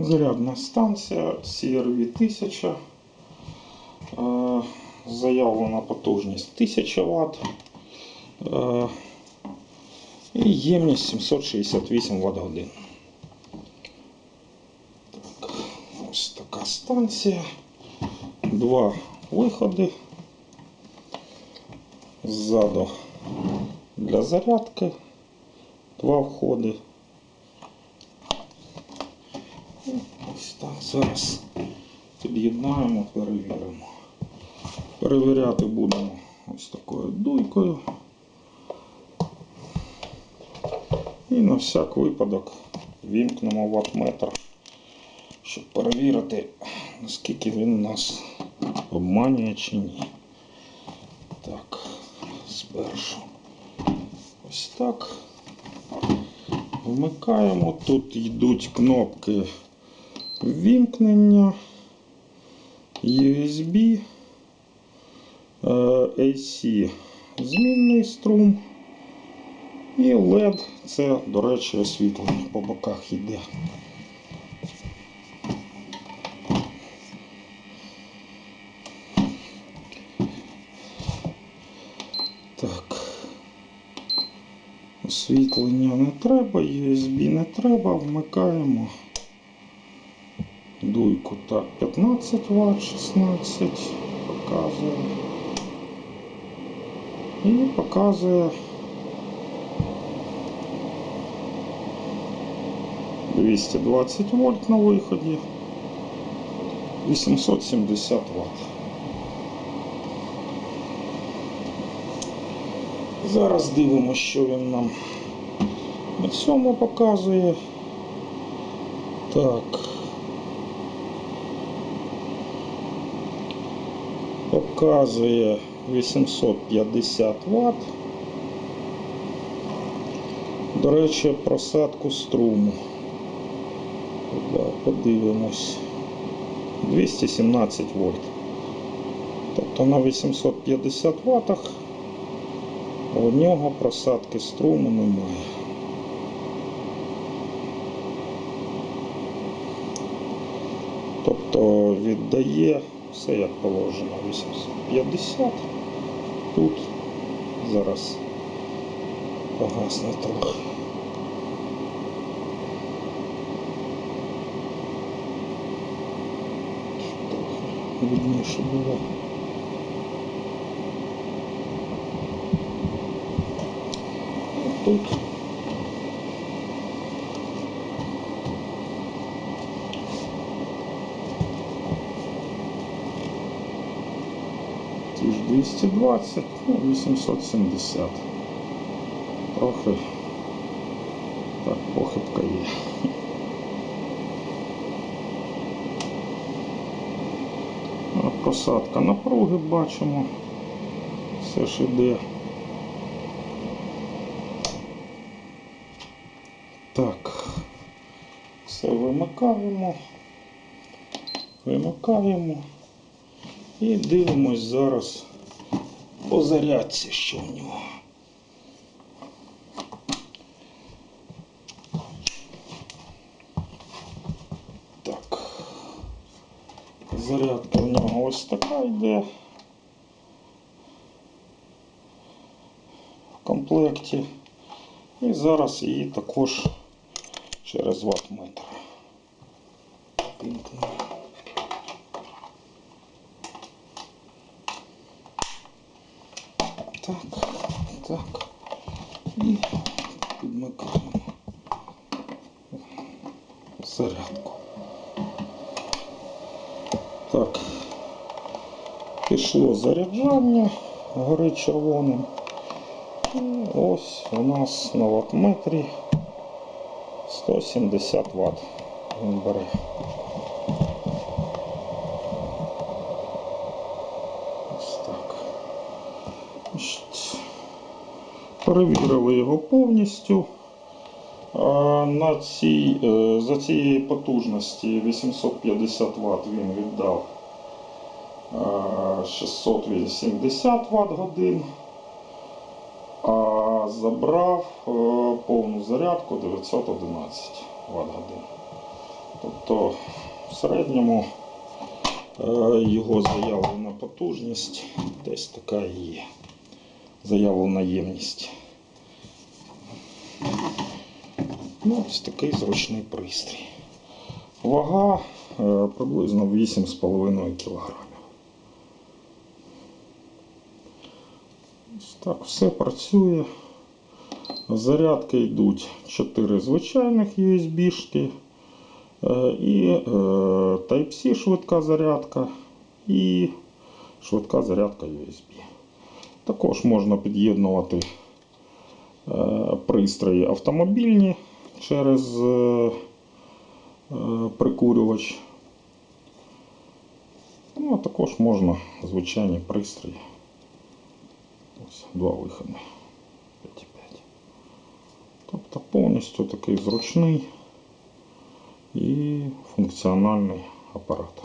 Зарядна станція CRV 1000. Е, Заявлена потужність 1000 Вт. Е, І ємність 768 Вт годин. Ось така станція. Два виходи. Ззаду для зарядки. Два входи. І Ось так зараз під'єднаємо, перевіримо. Перевіряти будемо ось такою дуйкою. І на всяк випадок вімкнемо ваттметр, щоб перевірити, наскільки він нас обманює чи ні. Так, спершу ось так. Вмикаємо. Тут йдуть кнопки ввімкнення, USB, е, AC змінний струм і LED це, до речі, освітлення по боках йде. Так. Освітлення не треба, USB не треба, вмикаємо дуйку. Так, 15 Вт, 16 показує. І показує 220 вольт на виході, 870 Вт. Зараз дивимося, що він нам на цьому показує. Так. Показує 850 Вт. До речі, просадку струму. Подивимось. 217 вольт. Тобто на 850 ваттах у нього просадки струму немає. Тобто віддає все як положено 850. Тут зараз погасне. Щоб видніше було. Тут ті ж 220, ну 870. Трохи так похибка є. А Просадка напруги бачимо. Все ж іде. Так, все вимикаємо, вимикаємо і дивимось зараз по зарядці, що в нього. Так, зарядка в нього ось така йде. В комплекті. І зараз її також через ваттметр. Вімкнемо. Так, так. І підмикаємо зарядку. Так. Пішло заряджання, горить червоним. І ось у нас на ваттметрі 170 Вт він бере. Ось так. Перевірили його повністю. На цій, е, за цієї потужності 850 Вт він віддав е, 680 Вт годин. А забрав е, повну зарядку 911 Вт годин. Тобто в середньому е, його заявлена потужність десь така і є. Заявлена ємність. Ну, ось такий зручний пристрій. Вага е, приблизно 8,5 кг. Ось так все працює. Зарядки йдуть 4 звичайних USB-шки е, і е, Type-C швидка зарядка і швидка зарядка USB. Також можна під'єднувати е, пристрої автомобільні через е, е, прикурювач. Ну, а також можна звичайні пристрої. Ось два виходи. 5,5. Тобто повністю такий зручний і функціональний апарат.